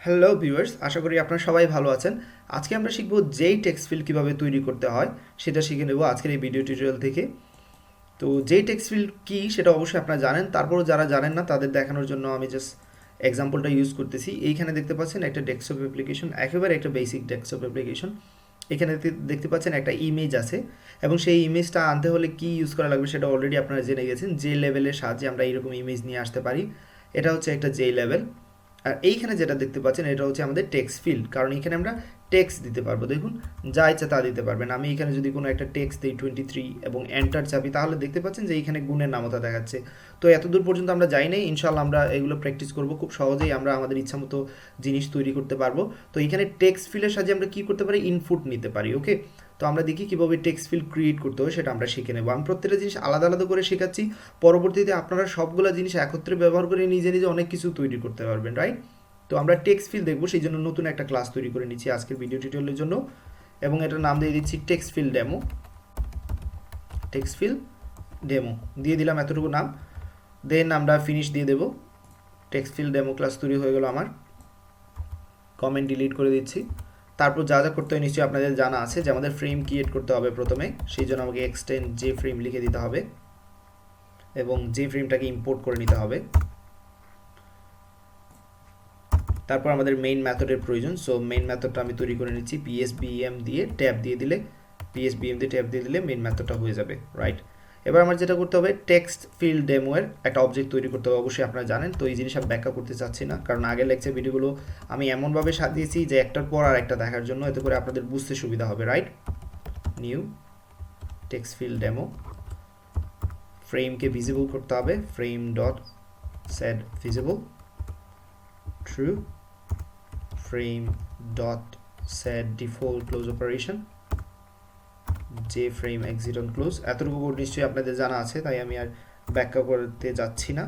Hello viewers আশা করি আপনারা সবাই ভালো আছেন। আজকে আমরা শিখব যেই টেক্সট ফিল কীভাবে তৈরি করতে হয়, সেটা শিখে নেব আজকের এই ভিডিও টিউটোরিয়াল থেকে। তো যেই টেক্সট ফিল কী, সেটা অবশ্যই আপনারা জানেন। তারপরও যারা জানেন না, তাদের দেখানোর জন্য আমি জাস্ট এক্সাম্পলটা ইউজ করতেছি। এইখানে দেখতে পাচ্ছেন একটা ডেস্কটপ অ্যাপ্লিকেশন একেবারে একটা বেসিক ডেস্কটপ অ্যাপ্লিকেশন এখানে দেখতে- পাচ্ছেন একটা ইমেজ আছে এবং সেই ইমেজটা আনতে হলে কি ইউজ করা লাগবে সেটা অলরেডি আপনারা জেনে গেছেন। যে লেভেলের সাহায্যে আমরা এইরকম ইমেজ নিয়ে আসতে পারি। এটা হচ্ছে একটা জে লেভেল আর এইখানে যেটা দেখতে পাচ্ছেন, এটা হচ্ছে আমাদের টেক্সট ফিল্ড কারণ এখানে আমরা টেক্সট দিতে পারব। দেখুন, যা ইচ্ছা তা দিতে পারবেন। আমি এখানে যদি কোনো একটা টেক্সট দিই টোয়েন্টি থ্রি এবং এন্টার চাপি, তাহলে দেখতে পাচ্ছেন যে এইখানে গুণের নামতা দেখাচ্ছে। তো এতদূর পর্যন্ত আমরা যাই নাই। ইনশাল্লাহ আমরা এগুলো প্র্যাকটিস করব। খুব সহজেই আমরা আমাদের ইচ্ছা মতো জিনিস তৈরি করতে পারব। তো এখানে টেক্সট ফিলের সাহায্যে আমরা কি করতে পারি? ইনপুট নিতে পারি ওকে তো আমরা দেখি কীভাবে টেক্সট ফিল্ড ক্রিয়েট করতে হবে সেটা আমরা শিখে নেব। আমি প্রত্যেকটা জিনিস আলাদা আলাদা করে শেখাচ্ছি, পরবর্তীতে আপনারা সবগুলো জিনিস একত্রে ব্যবহার করে নিজে নিজে অনেক কিছু তৈরি করতে পারবেন রাইট তো আমরা টেক্সট ফিল দেখব, সেই জন্য নতুন একটা ক্লাস তৈরি করে নিচ্ছি আজকের ভিডিও টিউটোরিয়ালের জন্য। এবং এটার নাম দিয়ে দিচ্ছি text field demo text field demo দিয়ে দিলাম এতটুকু নাম। দেন আমরা ফিনিশ দিয়ে দেবো। টেক্সট ফিল ডেমো ক্লাস তৈরি হয়ে গেল আমার। কমেন্ট ডিলিট করে দিচ্ছি। তারপর যা যা করতে হয় নিশ্চয়ই আপনাদের জানা আছে যে আমাদের ফ্রেম ক্রিয়েট করতে হবে প্রথমে, সেই জন্য আমাকে এক্সটেন্ড যে ফ্রেম লিখে দিতে হবে এবং যে ফ্রেমটাকে ইম্পোর্ট করে নিতে হবে। তারপর আমাদের মেইন মেথডের প্রয়োজন সো মেইন মেথডটা আমি তৈরি করে নিচ্ছি পিএসবিএম দিয়ে ট্যাব দিয়ে দিলে পিএসবিএম দিয়ে ট্যাব দিয়ে দিলে মেইন মেথডটা হয়ে যাবে রাইট এবার আমার যেটা করতে হবে টেক্সট ফিল্ড ডেমোয়ের একটা অবজেক্ট তৈরি করতে হবে। অবশ্যই আপনারা জানেন, তো এই জিনিস আমি ব্যাখ্যা করতে চাচ্ছি না। কারণ আগের লেকচার ভিডিওগুলো আমি এমনভাবে সাজিয়েছি যে একটার পর আর একটা দেখার জন্য, এতে করে আপনাদের বুঝতে সুবিধা হবে right new text field demo ফ্রেমকে visible করতে হবে frame dot set visible true frame dot set default close operation যে ফ্রেম exit on close, এতটুকু কোড নিশ্চয়ই আপনাদের জানা আছে, তাই আমি আর ব্যাখ্যা করতে যাচ্ছি না।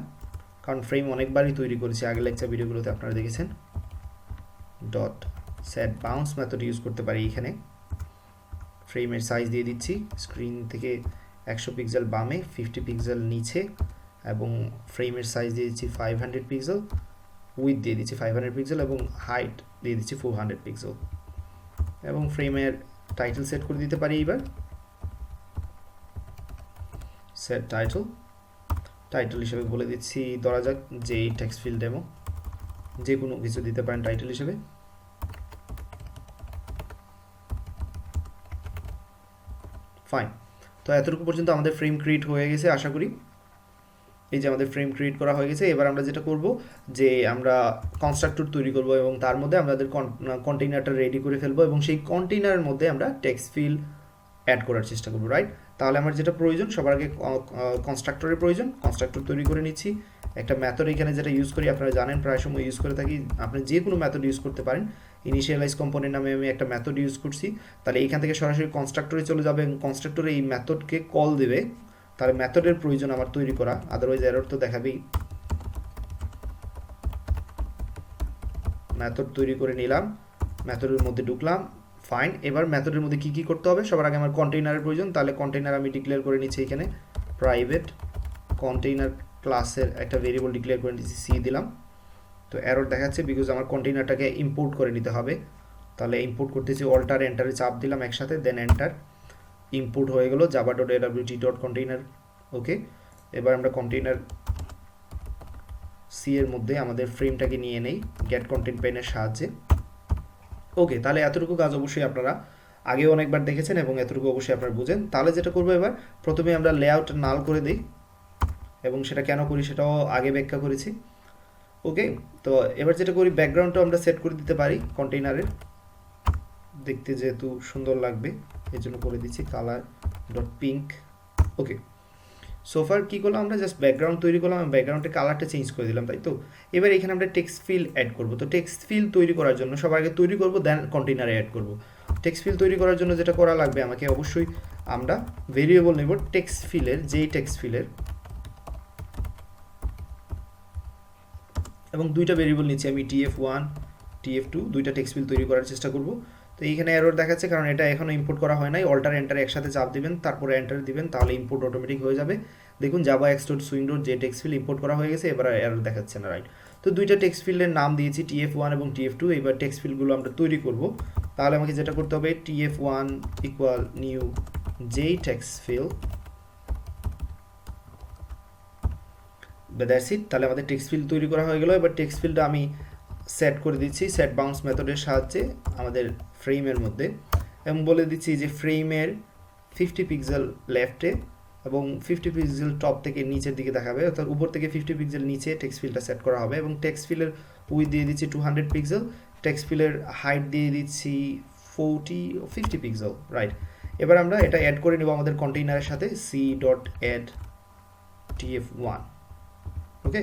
কারণ ফ্রেম অনেকবারই তৈরি করেছি, আগের লেকচার ভিডিওগুলোতে আপনারা দেখেছেন। Dot set bounds method use করতে পারি এখানে। ফ্রেমের সাইজ দিয়ে দিচ্ছি স্ক্রিন থেকে একশো পিক্সেল বামে ফিফটি পিক্সেল নিচে, এবং ফ্রেমের সাইজ দিয়ে দিচ্ছি ফাইভ হান্ড্রেড পিক্সেল উইথ দিয়ে দিচ্ছি ফাইভ হান্ড্রেড পিক্সেল এবং হাইট দিয়ে দিচ্ছি ফোর হান্ড্রেড পিক্সেল এবং ফ্রেমের টাইটেল সেট করে দিতে পারি এইবার। সেট টাইটেল টাইটেল হিসেবে বলে দিচ্ছি, ধরা যাক যে টেক্সট ফিল্ড ডেমো যে কোনো কিছু দিতে পারেন টাইটেল হিসেবে। ফাইন তো এতটুকু পর্যন্ত আমাদের ফ্রেম ক্রিয়েট হয়ে গেছে, আশা করি। এই যে আমাদের ফ্রেম ক্রিয়েট করা হয়ে গেছে, এবার আমরা যেটা করব যে আমরা কনস্ট্রাক্টর তৈরি করব এবং তার মধ্যে আমাদের কন্টেইনারটা রেডি করে ফেলব এবং সেই কন্টেইনারের মধ্যে আমরা টেক্সট ফিল অ্যাড করার চেষ্টা করব রাইট তাহলে আমার যেটা প্রয়োজন, সবার আগে কনস্ট্রাক্টরের প্রয়োজন। কনস্ট্রাক্টর তৈরি করে নিচ্ছি। একটা ম্যাথড এখানে যেটা ইউজ করি, আপনারা জানেন, প্রায় সময় ইউজ করে থাকি। আপনি যে কোনো ম্যাথড ইউজ করতে পারেন। ইনিশিয়ালাইজ কম্পোনেন্ট নামে আমি একটা ম্যাথড ইউজ করছি। তাহলে এখান থেকে সরাসরি কনস্ট্রাক্টরে চলে যাবে এবং কনস্ট্রাক্টরে এই ম্যাথডকে কল দেবে। তাহলে মেথডের প্রয়োজন আমার তৈরি করা আদারওয়াইজ এরর তো দেখাবেই। মেথড তৈরি করে নিলাম, মেথডের মধ্যে ঢুকলাম ফাইন এবার মেথডের মধ্যে কি কি করতে হবে? সবার আগে আমার কন্টেইনারের প্রয়োজন, তাহলে কন্টেইনার আমি ডিক্লেয়ার করে নিচ্ছি এখানে প্রাইভেট কন্টেইনার ক্লাসের একটা ভেরিয়েবল ডিক্লেয়ার করে নিচ্ছি সি দিলাম। তো এরর দেখাচ্ছে বিকজ আমার কন্টেইনারটাকে ইম্পোর্ট করে নিতে হবে। তাহলে ইম্পোর্ট করতেছি অল্টার এন্টারে চাপ দিলাম একসাথে দেন এন্টার ইনপুট হয়ে গেল Java dot AWT dot container okay এবার আমরা কন্টেইনার সি এর মধ্যে আমাদের ফ্রেমটাকে নিয়ে নেই গেট কন্টেন্ট পেনের সাহায্যে। ওকে তাহলে এতটুকু কাজ অবশ্যই আপনারা আগে অনেকবার দেখেছেন এবং এতটুকু অবশ্যই আপনারা বুঝেন। তাহলে যেটা করব এবার, প্রথমে আমরা লেআউট নাল করে দিই এবং সেটা কেন করি সেটাও আগে ব্যাখ্যা করেছি। ওকে তো এবার যেটা করি ব্যাকগ্রাউন্ডটা আমরা সেট করে দিতে পারি কন্টেইনারের দেখতে যেহেতু সুন্দর লাগবে। এর জন্য করে দিচ্ছি কালার ডট পিঙ্ক ওকে সোফার কী করলাম আমরা? জাস্ট ব্যাকগ্রাউন্ড তৈরি করলাম ব্যাকগ্রাউন্ডের কালারটা চেঞ্জ করে দিলাম, তাই তো? এবার এখানে আমরা টেক্সট ফিল অ্যাড করব। তো টেক্সট ফিল তৈরি করার জন্য সবার আগে তৈরি করব দেন কন্টেইনারে অ্যাড করব। টেক্সট ফিল তৈরি করার জন্য যেটা করা লাগবে আমাকে অবশ্যই আমরা ভেরিয়েবল নেব টেক্সট ফিলের যেই টেক্সট ফিলের এবং দুইটা ভেরিয়েবল নিচ্ছি আমি টিএফ ওয়ান টিএফ টু দুইটা টেক্সট ফিল তৈরি করার চেষ্টা করব। তো এইখানে এরর দেখাচ্ছে কারণ এটা এখনও ইম্পোর্ট করা হয় নাই। অল্টার এন্টার একসাথে চাপ দিবেন, তারপরে এন্টার দিবেন, তাহলে ইম্পোর্ট অটোমেটিক হয়ে যাবে। দেখুন Java X dot swing dot যে টেক্সট ফিল ইম্পোর্ট করা হয়ে গেছে, এবার এরর দেখাচ্ছে না রাইট তো দুইটা টেক্সট ফিল্ডের নাম দিয়েছি টিএফ ওয়ান এবং টিএফ টু এবার টেক্সট ফিল্ডগুলো আমরা তৈরি করব। তাহলে আমাকে যেটা করতে হবে TF one equal new J text field that's it তাহলে আমাদের টেক্সট ফিল্ড তৈরি করা হয়ে গেল। এবার টেক্সট ফিল্ডটা আমি সেট করে দিচ্ছি সেট বাউন্স মেথডের সাহায্যে আমাদের ফ্রেমের মধ্যে এবং বলে দিচ্ছি যে ফ্রেমের ফিফটি পিক্সেল লেফটে এবং ফিফটি পিক্সেল টপ থেকে নিচের দিকে দেখাবে, অর্থাৎ উপর থেকে ফিফটি পিক্সেল নিচে টেক্সট ফিল্ডটা সেট করা হবে এবং টেক্সট ফিলের উইথ দিয়ে দিচ্ছি টু হান্ড্রেড পিক্সেল টেক্সট ফিলের হাইট দিয়ে দিচ্ছি ফোরটি ফিফটি পিক্সেল রাইট এবার আমরা এটা অ্যাড করে নেব আমাদের কন্টেইনারের সাথে C dot add TF one okay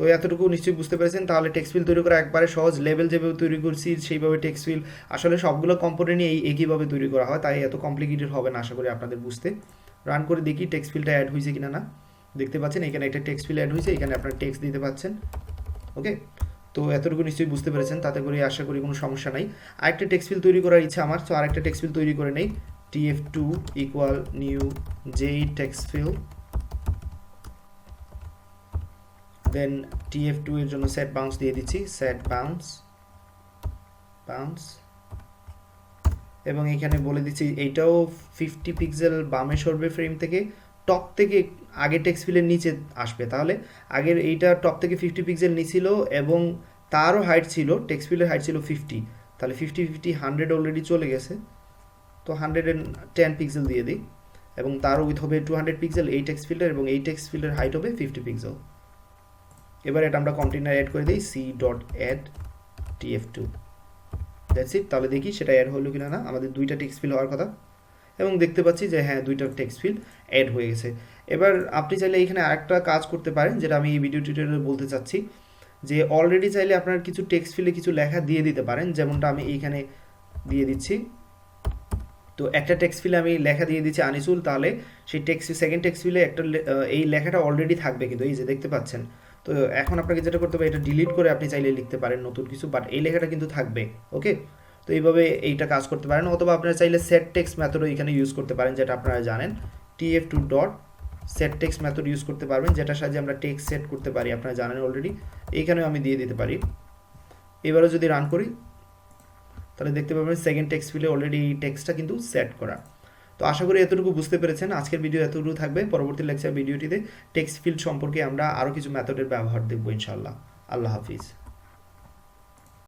তো এতটুকু নিশ্চয়ই বুঝতে পেরেছেন। তাহলে টেক্সট ফিল তৈরি করা একবারে সহজ। লেভেল যেভাবে তৈরি করছি, সেইভাবে টেক্সট ফিল আসলে সবগুলো কম্পোনেন্টই এই একইভাবে তৈরি করা হয়, তাই এত কমপ্লিকেটেড হবে না, আশা করি আপনাদের বুঝতে। রান করে দেখি টেক্সট ফিলটা অ্যাড হয়েছে কিনা না। দেখতে পাচ্ছেন, এখানে একটা টেক্সট ফিল অ্যাড হয়েছে, এখানে আপনার টেক্স দিতে পাচ্ছেন। ওকে তো এতটুকু নিশ্চয়ই বুঝতে পেরেছেন, তাতে করে আশা করি কোনো সমস্যা নাই। আরেকটা টেক্সট ফিল তৈরি করার ইচ্ছা আমার তো আরেকটা টেক্সট ফিল তৈরি করে নেই। TF two equal new J text field then TF two এর জন্য সেট বাউন্স দিয়ে দিচ্ছি সেট বাউন্স বাউন্স এবং এখানে বলে দিচ্ছি এইটাও ফিফটি পিক্সেল বামে সরবে ফ্রেম থেকে টপ থেকে আগে টেক্সট ফিলের নিচে আসবে। তাহলে আগের এইটা টপ থেকে ফিফটি পিক্সেল নিছিল এবং তারও হাইট ছিল টেক্সট ফিলের হাইট ছিল ফিফটি তাহলে ফিফটি ফিফটি হান্ড্রেড অলরেডি চলে গেছে। তো হান্ড্রেড অ্যান্ড টেন পিক্সেল দিয়ে দিই, এবং তারও উইথ হবে টু হান্ড্রেড পিক্সেল এই টেক্সট ফিল্ডের এবং এই টেক্সট ফিল্ডের হাইট হবে ফিফটি পিক্সেল এবার এটা আমরা কন্টেনার অ্যাড করে দিই C dot add TF two that's it তাহলে দেখি সেটা অ্যাড হলো কিনা না, আমাদের দুইটা টেক্সট ফিল হওয়ার কথা। এবং দেখতে পাচ্ছি যে হ্যাঁ দুইটা টেক্সট ফিল অ্যাড হয়ে গেছে। এবার আপনি চাইলে এখানে আরেকটা কাজ করতে পারেন, যেটা আমি এই ভিডিও টিউটোরিয়ালে বলতে চাচ্ছি, যে অলরেডি চাইলে আপনার কিছু টেক্সট ফিলে কিছু লেখা দিয়ে দিতে পারেন, যেমনটা আমি এইখানে দিয়ে দিচ্ছি। তো একটা টেক্সট ফিলে আমি লেখা দিয়ে দিচ্ছি আনিসুল, তাহলে সেই টেক্সট সেকেন্ড টেক্সট ফিলে একটা এই লেখাটা অলরেডি থাকবে কিন্তু, এই যে দেখতে পাচ্ছেন। তো এখন আপনাকে যেটা করতে হবে, এটা ডিলিট করে আপনি চাইলে লিখতে পারেন নতুন কিছু বাট এই লেখাটা কিন্তু থাকবে ওকে তো এইভাবে এইটা কাজ করতে পারেন, অথবা আপনারা চাইলে সেট টেক্স মেথডও এখানে ইউজ করতে পারেন, যেটা আপনারা জানেন TF two dot set text method use করতে পারবেন, যেটার সাহায্যে আমরা টেক্স সেট করতে পারি, আপনারা জানেন অলরেডি এইখানেও আমি দিয়ে দিতে পারি। এবারও যদি রান করি, তাহলে দেখতে পাবেন সেকেন্ড টেক্সট ফিলে অলরেডি এই টেক্সটটা কিন্তু সেট করা। তো আশা করি এতটুকু বুঝতে পেরেছেন। আজকের ভিডিও এতটুকু থাকবে। পরবর্তী লেকচার ভিডিওটিতে টেক্সট ফিল্ড সম্পর্কে আমরা আরও কিছু মেথডের ব্যবহার দেখব ইনশাল্লাহ আল্লাহ হাফিজ।